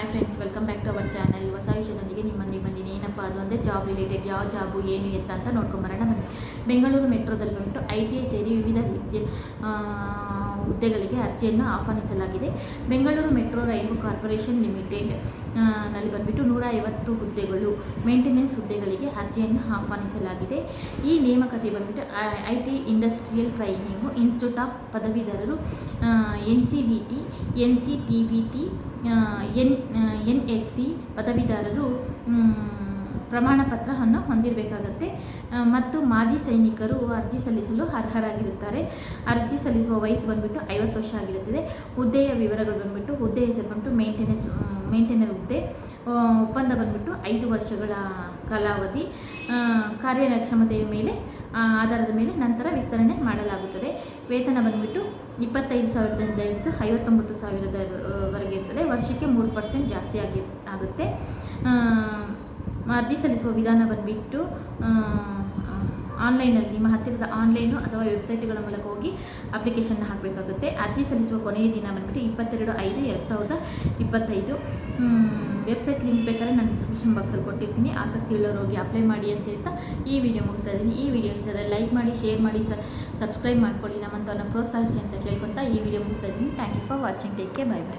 Hi friends welcome back to our channel ಹೊಸ ವಿಷಯದೊಂದಿಗೆ ನಿಮ್ಮೊಂದಿಗೆ ಬಂದಿದ್ದೀನಿ. ಏನಪ್ಪ ಅದು ಅಂದರೆ ಜಾಬ್ ರಿಲೇಟೆಡ್ ಯಾವ ಜಾಬು ಏನು ಎತ್ತ ಅಂತ ನೋಡ್ಕೊಂಬರೋಣ ಬನ್ನಿ. ಬೆಂಗಳೂರು ಮೆಟ್ರೋದಲ್ಲಿ ಬಂದುಬಿಟ್ಟು ಐ ಟಿ ಐ ಸೇರಿ ವಿವಿಧ ವಿದ್ಯೆ ಹುದ್ದೆಗಳಿಗೆ ಅರ್ಜಿಯನ್ನು ಆಹ್ವಾನಿಸಲಾಗಿದೆ. ಬೆಂಗಳೂರು ಮೆಟ್ರೋ ರೈಲು ಕಾರ್ಪೊರೇಷನ್ ಲಿಮಿಟೆಡ್ನಲ್ಲಿ ಬಂದುಬಿಟ್ಟು ನೂರ ಐವತ್ತು ಹುದ್ದೆಗಳು ಮೇಂಟೆನೆನ್ಸ್ ಹುದ್ದೆಗಳಿಗೆ ಅರ್ಜಿಯನ್ನು ಆಹ್ವಾನಿಸಲಾಗಿದೆ. ಈ ನೇಮಕತೆ ಬಂದುಬಿಟ್ಟು I T industrial training institute of ಪದವೀಧರರು N C B T N C T B T N N S C ಪದವೀಧರರು ಪ್ರಮಾಣ ಪತ್ರವನ್ನು ಹೊಂದಿರಬೇಕಾಗತ್ತೆ. ಮತ್ತು ಮಾಜಿ ಸೈನಿಕರು ಅರ್ಜಿ ಸಲ್ಲಿಸಲು ಅರ್ಹರಾಗಿರುತ್ತಾರೆ. ಅರ್ಜಿ ಸಲ್ಲಿಸುವ ವಯಸ್ಸು ಬಂದುಬಿಟ್ಟು ಐವತ್ತು ವರ್ಷ ಆಗಿರುತ್ತದೆ. ಹುದ್ದೆಯ ವಿವರಗಳು ಬಂದುಬಿಟ್ಟು ಹುದ್ದೆ ಹೆಸರು ಬಂದುಬಿಟ್ಟು ಮೇಂಟೆನೆನ್ಸ್ ಮೇಂಟೆನರ್ ಹುದ್ದೆ. ಒಪ್ಪಂದ ಬಂದುಬಿಟ್ಟು ಐದು ವರ್ಷಗಳ ಕಾಲಾವಧಿ. ಕಾರ್ಯಕ್ಷಮತೆಯ ಮೇಲೆ ಆಧಾರದ ಮೇಲೆ ನಂತರ ವಿಸ್ತರಣೆ ಮಾಡಲಾಗುತ್ತದೆ. ವೇತನ ಬಂದುಬಿಟ್ಟು ಇಪ್ಪತ್ತೈದು ಸಾವಿರದಿಂದ ಹಿಡಿದು ಐವತ್ತೊಂಬತ್ತು ಸಾವಿರದವರೆಗೆ ಇರ್ತದೆ. ವರ್ಷಕ್ಕೆ ಮೂರು ಪರ್ಸೆಂಟ್ ಜಾಸ್ತಿ ಆಗಿ, ಆಗುತ್ತೆ. ಅರ್ಜಿ ಸಲ್ಲಿಸುವ ವಿಧಾನ ಬಂದುಬಿಟ್ಟು ಆನ್ಲೈನಲ್ಲಿ ನಿಮ್ಮ ಹತ್ತಿರದ ಆನ್ಲೈನು ಅಥವಾ ವೆಬ್ಸೈಟ್ಗಳ ಮೂಲಕ ಹೋಗಿ ಅಪ್ಲಿಕೇಶನ್ನ ಹಾಕಬೇಕಾಗುತ್ತೆ. ಅರ್ಜಿ ಸಲ್ಲಿಸುವ ಕೊನೆಯ ದಿನ ಬಂದುಬಿಟ್ಟು ಇಪ್ಪತ್ತೆರಡು ಐದು ಎರಡು ಸಾವಿರದ ಇಪ್ಪತ್ತೈದು. ವೆಬ್ಸೈಟ್ ಲಿಂಕ್ ಬೇಕಾದ್ರೆ ನಾನು ಡಿಸ್ಕ್ರಿಪ್ಷನ್ ಬಾಕ್ಸಲ್ಲಿ ಕೊಟ್ಟಿರ್ತೀನಿ. ಆಸಕ್ತಿ ಉಳ್ಳವರು ಹೋಗಿ ಅಪ್ಲೈ ಮಾಡಿ ಅಂತ ಹೇಳ್ತಾ ಈ ವಿಡಿಯೋ ಮುಗಿಸ್ತಾ ಇದ್ದೀನಿ. ಈ ವಿಡಿಯೋ ಇಷ್ಟ ಲೈಕ್ ಮಾಡಿ, ಶೇರ್ ಮಾಡಿ ಸಬ್ಸ್ಕ್ರೈಬ್ ಮಾಡ್ಕೊಳ್ಳಿ. ನಮ್ಮಂಥವ್ರನ್ನ ಪ್ರೋತ್ಸಾಹಿಸಿ ಅಂತ ಕೇಳ್ಕೊತಾ ಈ ವಿಡಿಯೋ ಮುಗಿಸ್ತಾ ಇದ್ದೀನಿ. Thank you for watching take care bye bye